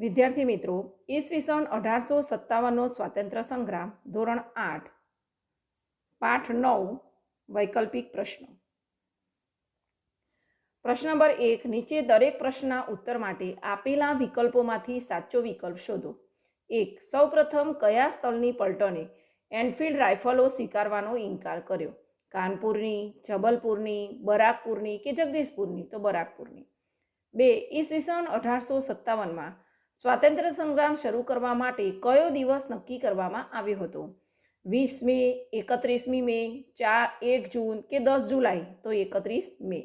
વિદ્યાર્થી મિત્રો ઈસવીસન અઢારસો સત્તાવનનો સ્વાતંત્ર્ય સંગ્રામ, ધોરણ આઠ, પાઠ નવ, વૈકલ્પિક પ્રશ્નો. પ્રશ્ન નંબર એક, નીચે દરેક પ્રશ્નના ઉત્તર માટે આપેલા વિકલ્પોમાંથી સાચો વિકલ્પ શોધો. એક, સૌપ્રથમ કયા સ્થળની પલટને એનફિલ્ડ રાઇફલો સ્વીકારવાનો ઇનકાર કર્યો? કાનપુરની, જબલપુરની, બરાકપુરની કે જગદીશપુરની? તો બરાકપુરની. બે ઈસવીસન અઢારસો સત્તાવનમાં સ્વાતંત્ર્ય સંગ્રામ શરૂ કરવા માટે કયો દિવસ નક્કી કરવામાં આવ્યો હતો? વીસ મે એકત્રીસમી મે ચાર એક જૂન કે દસ જુલાઈ? તો એકત્રીસ મે.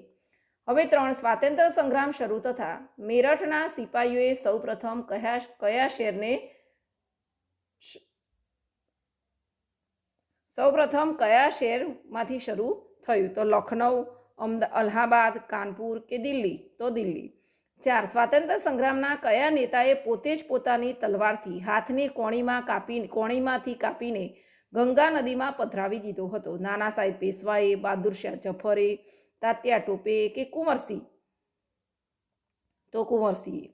હવે ત્રણ, સ્વાતંત્ર્ય સંગ્રામ શરૂ થતા મેરઠના સિપાહીઓએ સૌપ્રથમ કયા કયા શહેરને સૌપ્રથમ કયા શહેરમાંથી શરૂ થયું? તો લખનઉ અમદા, અલ્હાબાદ, કાનપુર કે દિલ્હી? તો દિલ્હી. ચાર સ્વાતંત્ર્ય સંગ્રામના કયા નેતાએ પોતે જ પોતાની તલવારથી હાથની કોણીમાં કાપી કોણીમાંથી કાપીને ગંગા નદીમાં પધરાવી દીધો હતો. નાના સાહેબ પેશવાએ બહાદુરશાહ જફરે તાત્યા ટોપે કે કુંવરસિંહ? તો કુંવરસિંહે.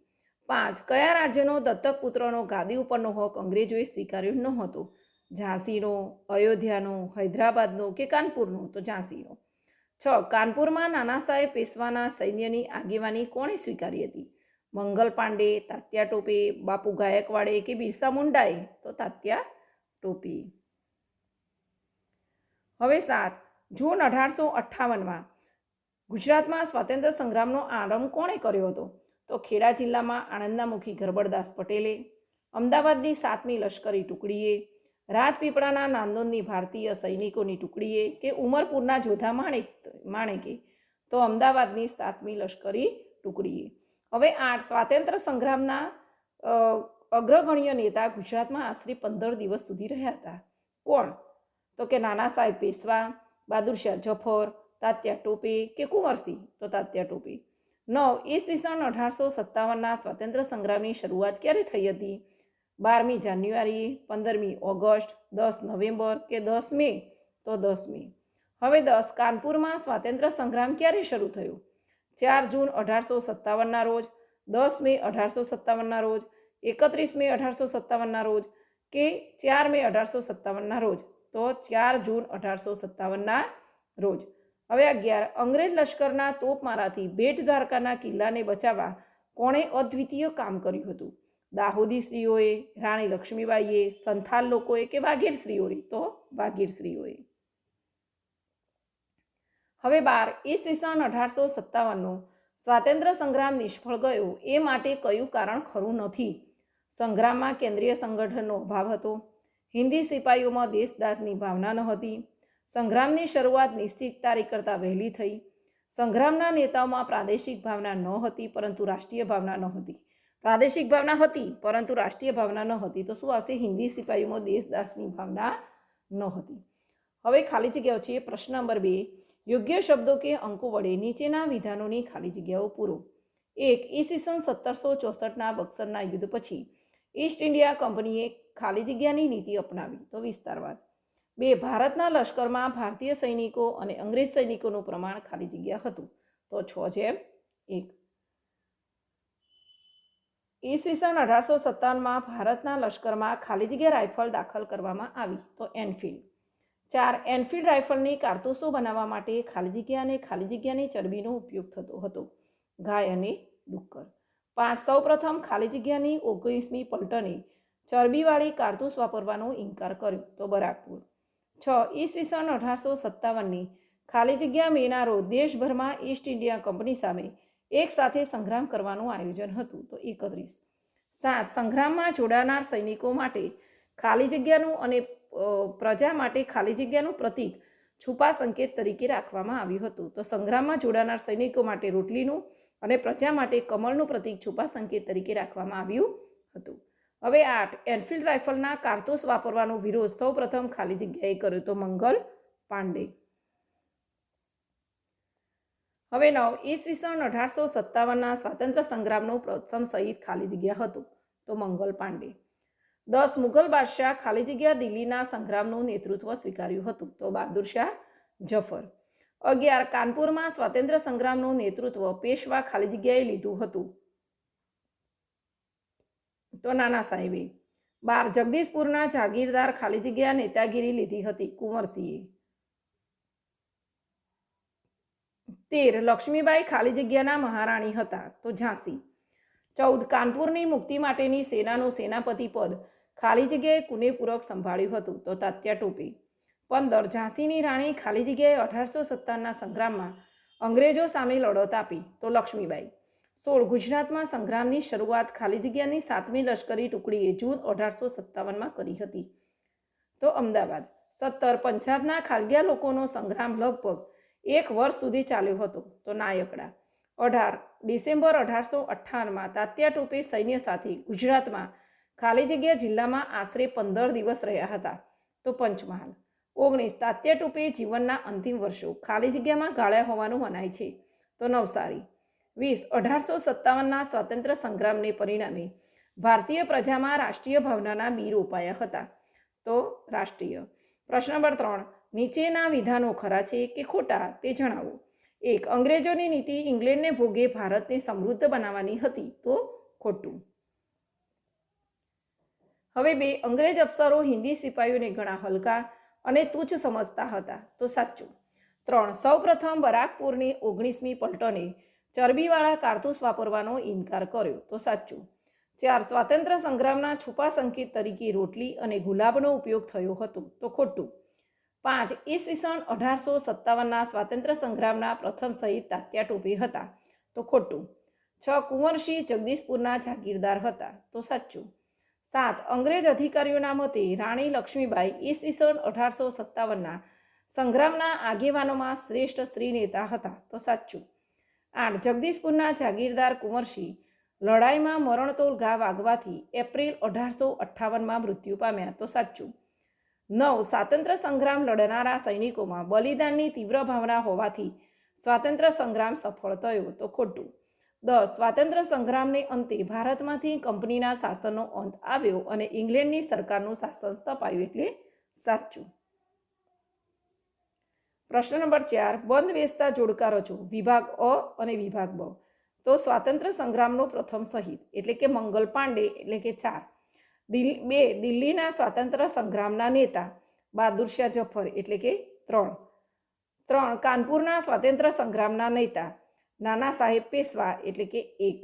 પાંચ, કયા રાજ્યનો દત્તક પુત્રનો ગાદી ઉપરનો હક અંગ્રેજોએ સ્વીકાર્યો ન હતો ઝાંસીનો, અયોધ્યાનો, હૈદરાબાદનો કે કાનપુરનો? તો ઝાંસીનો. છ, કાનપુરમાં નાના સાહેબ પેશવાના સૈન્યની આગેવાની કોણે સ્વીકારી હતી? મંગલ પાંડે, તાત્યા ટોપે, બાપુ ગાયકવાડે કે બિરસા મુંડાએ? તો તાત્યા ટોપે. હવે સાત, જૂન અઢારસો અઠ્ઠાવનમાં ગુજરાતમાં સ્વાતંત્ર્ય સંગ્રામનો આરંભ કોણે કર્યો હતો? તો ખેડા જિલ્લામાં આણંદના મુખી ગરબડદાસ પટેલે, અમદાવાદની સાતમી લશ્કરી ટુકડીએ રાજપીપળાના નાંદોદની ભારતીય સૈનિકોની ટુકડીએ કે ઉમરપુરના જોધા માણેક માણેકે તો અમદાવાદની સાતમી લશ્કરી ટુકડીએ. હવે આઠ સ્વાતંત્ર્ય સંગ્રામના અગ્રગણ્ય નેતા ગુજરાતમાં આશરે પંદર દિવસ સુધી રહ્યા હતા. કોણ? તો કે નાના સાહેબ પેશવા બહાદુરશાહ જફર, તાત્યા ટોપે કે કુંવરસિંહ તો તાત્યા ટોપે. નવ ઈસવીસન અઢારસો સત્તાવનના સ્વાતંત્ર્ય સંગ્રામની શરૂઆત ક્યારે થઈ હતી? બારમી જાન્યુઆરી, પંદરમી ઓગસ્ટ, દસ નવેમ્બર કે દસ મે? તો દસ મે. હવે દસ, કાનપુરમાં સ્વાતંત્ર્ય સંગ્રામ ક્યારે શરૂ થયો? ચાર જૂન અઢારસો સત્તાવનના રોજ, દસ મે અઢારસો સત્તાવનના રોજ, એકત્રીસ મે અઢારસો સત્તાવનના રોજ કે ચાર મે અઢારસો સત્તાવનના રોજ? તો ચાર જૂન અઢારસો સત્તાવનના રોજ. હવે અગિયાર, અંગ્રેજ લશ્કરના તોપમારાથી ભેટ દ્વારકાના કિલ્લાને બચાવવા કોણે અદ્વિતીય કામ કર્યું હતું? દાહોદી સ્ત્રીઓએ રાણી લક્ષ્મીબાઈએ, સંથાલ લોકોએ કે વાઘેર સ્ત્રીઓએ તો વાઘેર સ્ત્રીઓએ હવે બાર ઈસવીસન અઢારસો સત્તાવનનો સ્વાતંત્ર્ય સંગ્રામ નિષ્ફળ ગયો. એ માટે કયું કારણ ખરું નથી? સંગ્રામમાં કેન્દ્રીય સંગઠનનો અભાવ હતો. હિન્દી સિપાહીઓમાં દેશદાસની ભાવના ન હતી સંગ્રામની શરૂઆત નિશ્ચિત તારીખ કરતાં વહેલી થઈ. સંગ્રામના નેતાઓમાં પ્રાદેશિક ભાવના ન હતી પરંતુ રાષ્ટ્રીય ભાવના ન હતી પ્રાદેશિક ભાવના હતી, પરંતુ રાષ્ટ્રીય ભાવના ન હતી. તો શું આવશે? હિન્દી સિપાહીઓમાં દેશદાસની ભાવના ન હતી. હવે ખાલી જગ્યાઓ છે. પ્રશ્ન નંબર બે. યોગ્ય શબ્દો કે અંકો વડે નીચેના વિધાનોની ખાલી જગ્યાઓ પૂરો. એક, ઈસવીસન સત્તરસો ચોસઠના બક્સરના યુદ્ધ પછી ઈસ્ટ ઇન્ડિયા કંપનીએ ખાલી જગ્યાની નીતિ અપનાવી. તો વિસ્તારવાદ બે, ભારતના લશ્કરમાં ભારતીય સૈનિકો અને અંગ્રેજ સૈનિકોનું પ્રમાણ ખાલી જગ્યા હતું. તો છ જેમ એક ઈસવીસન અઢારસો સત્તાવનમાં ભારતના લશ્કરમાં ખાલી જગ્યા રાઇફલ દાખલ કરવામાં આવી તો એનફિલ્ડ. ચાર એનફિલ્ડ રાઇફલની કારતૂસો બનાવવા માટે ખાલી જગ્યા અને ખાલી જગ્યાની ચરબીનો ઉપયોગ થતો હતો. ગાય અને ડુક્કર. પાંચ, સૌપ્રથમ ખાલી જગ્યાની ઓગણીસમી પલટને ચરબીવાળી કારતૂસ વાપરવાનો ઇનકાર કર્યો તો બરાકપુર. છ, ઈસવીસન અઢારસો સત્તાવનની ખાલી જગ્યા મેના રોજ દેશભરમાં ઈસ્ટ ઇન્ડિયા કંપની સામે એક સાથે સંગ્રામ કરવાનું આયોજન હતું. તો એકત્રીસ. સાત. સંગ્રામમાં જોડાનાર સૈનિકો માટે ખાલી જગ્યાનું અને પ્રજા માટે ખાલી જગ્યાનું પ્રતીક છુપા સંકેત તરીકે રાખવામાં આવ્યું હતું. તો સંગ્રામમાં જોડાનાર સૈનિકો માટે રોટલીનું અને પ્રજા માટે કમળનું પ્રતીક છુપા સંકેત તરીકે રાખવામાં આવ્યું હતું. હવે આઠ. એનફિલ્ડ રાઇફલના કારતૂસ વાપરવાનો વિરોધ સૌપ્રથમ ખાલી જગ્યાએ કર્યો તો મંગલ પાંડે. હવે નવ ઈસવીસન અઢારસો સત્તાવનના સ્વાતંત્ર્ય સંગ્રામનું પ્રથમ સહિત ખાલી જગ્યા હતું, તો મંગલ પાંડે. દસ, મુઘલ બાદશાહ ખાલી જગ્યા દિલ્હીના સંગ્રામનું નેતૃત્વ સ્વીકાર્યું હતું, તો બહાદુર શાહ જફર. અગિયાર, કાનપુરમાં સ્વાતંત્ર્ય સંગ્રામનું નેતૃત્વ પેશવા ખાલી જગ્યાએ લીધું હતું, તો નાના સાહેબે. બાર, જગદીશપુરના જાગીરદાર ખાલી જગ્યા નેતાગીરી લીધી હતી કુંવરસિંહે. તેર લક્ષ્મીબાઈ ખાલી જગ્યાના મહારાણી હતા. તો ઝાંસી. ચૌદ કાનપુરની મુક્તિ માટેની સેનાનું સેનાપતિ પદ ખાલી જગ્યાએ કુનેપૂર્વક સંભાળ્યું હતું. તો તાત્યા ટોપે. પંદર, ઝાંસીની રાણી ખાલી જગ્યાએ અઢારસો સત્તાવનના સંગ્રામમાં અંગ્રેજો સામે લડત આપી. તો લક્ષ્મીબાઈ. સોળ, ગુજરાતમાં સંગ્રામની શરૂઆત ખાલી જગ્યાની સાતમી લશ્કરી ટુકડીએ જૂન અઢારસો સત્તાવનમાં કરી હતી. તો અમદાવાદ. સત્તર, પંજાબના ખાલગ્યા લોકોનો સંગ્રામ લગભગ એક વર્ષ સુધી ચાલ્યો હતો. તો નાયકડા. અઢાર ડિસેમ્બર અઢારસો અઠ્ઠાણમાં તાત્યા ટોપે સૈન્ય સાથે ગુજરાતમાં ખાલી જગ્યા જિલ્લામાં આશરે પંદર દિવસ રહ્યા હતા. તો પંચમહાલ. ઓગણીસ તાત્યા ટોપે જીવનના અંતિમ વર્ષો ખાલી જગ્યામાં ગાળ્યા હોવાનું મનાય છે. તો નવસારી. વીસ અઢારસો સત્તાવનના સ્વાતંત્ર્ય સંગ્રામને પરિણામે ભારતીય પ્રજામાં રાષ્ટ્રીય ભાવનાના બી રોપાયા હતા. તો રાષ્ટ્રીય. પ્રશ્ન નંબર ત્રણ. નીચેના વિધાનો ખરા છે કે ખોટા તે જણાવો. એક, અંગ્રેજોની નીતિ ઇંગ્લેન્ડને ભોગે ભારતને સમૃદ્ધ બનાવવાની હતી તો ખોટું. હવે બે, અંગ્રેજ અફસરો હિન્દી સિપાહીઓને ઘણા હલકા અને તુચ્છ સમજતા હતા, તો સાચું. ત્રણ, સૌપ્રથમ બરાકપુરની ઓગણીસમી પલટને ચરબીવાળા કારતૂસ વાપરવાનો ઇનકાર કર્યો, તો સાચું. ચાર, સ્વાતંત્ર્ય સંગ્રામના છુપા સંકેત તરીકે રોટલી અને ગુલાબનો ઉપયોગ થયો હતો, તો ખોટું. પાંચ ઈસવીસન અઢારસો સત્તાવનના સ્વાતંત્ર્ય સંગ્રામના પ્રથમ શહીદ તાત્યા ટોપે હતા. તો ખોટું. છ કુંવરસિંહ જગદીશપુરના જાગીરદાર હતા. તો સાચું. સાત અંગ્રેજ અધિકારીઓના મતે રાણી લક્ષ્મીબાઈ ઈસવીસન અઢારસો સત્તાવનના સંગ્રામના આગેવાનોમાં શ્રેષ્ઠ સ્ત્રી નેતા હતા. તો સાચું. આઠ જગદીશપુરના જાગીરદાર કુંવરસિંહ લડાઈમાં મરણતોલ ઘા વાગવાથી એપ્રિલ અઢારસો અઠ્ઠાવનમાં મૃત્યુ પામ્યા. તો સાચું. નવ, સ્વાતંત્ર્ય સંગ્રામ લડનારા સૈનિકોમાં બલિદાનની તીવ્ર ભાવના હોવાથી સ્વાતંત્ર્ય સંગ્રામ સફળ થયો તો ખોટું. દસ, સ્વાતંત્ર્ય સંગ્રામને અંતે ભારતમાંથી કંપનીના શાસનનો અંત આવ્યો અને ઇંગ્લેન્ડની સરકારનું શાસન સ્થપાયું એટલે સાચું. પ્રશ્ન નંબર ચાર, બંધ બેસતા જોડકા રચો, વિભાગ અ અને વિભાગ બ. તો સ્વાતંત્ર્ય સંગ્રામનો પ્રથમ શહીદ એટલે કે મંગલ પાંડે એટલે કે ચાર. દિલ્હી બે દિલ્હીના સ્વાતંત્ર્ય સંગ્રામના નેતા બહાદુરશાહ જફર એટલે કે ત્રણ. ત્રણ, કાનપુરના સ્વાતંત્ર્ય સંગ્રામના નેતા નાના સાહેબ પેશવા એટલે કે એક.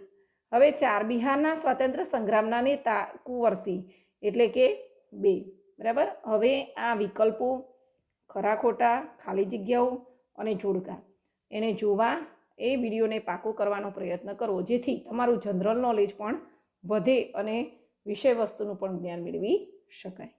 હવે ચાર, બિહારના સ્વાતંત્ર્ય સંગ્રામના નેતા કુંવરસિંહ એટલે કે બે. બરાબર? હવે આ વિકલ્પો ખરા ખોટા ખાલી જગ્યાઓ અને જોડકા. એને જોવા એ વિડીયોને પાકો કરવાનો પ્રયત્ન કરવો જેથી તમારું જનરલ નોલેજ પણ વધે અને વિષય વસ્તુનું પણ જ્ઞાન મેળવી શકાય.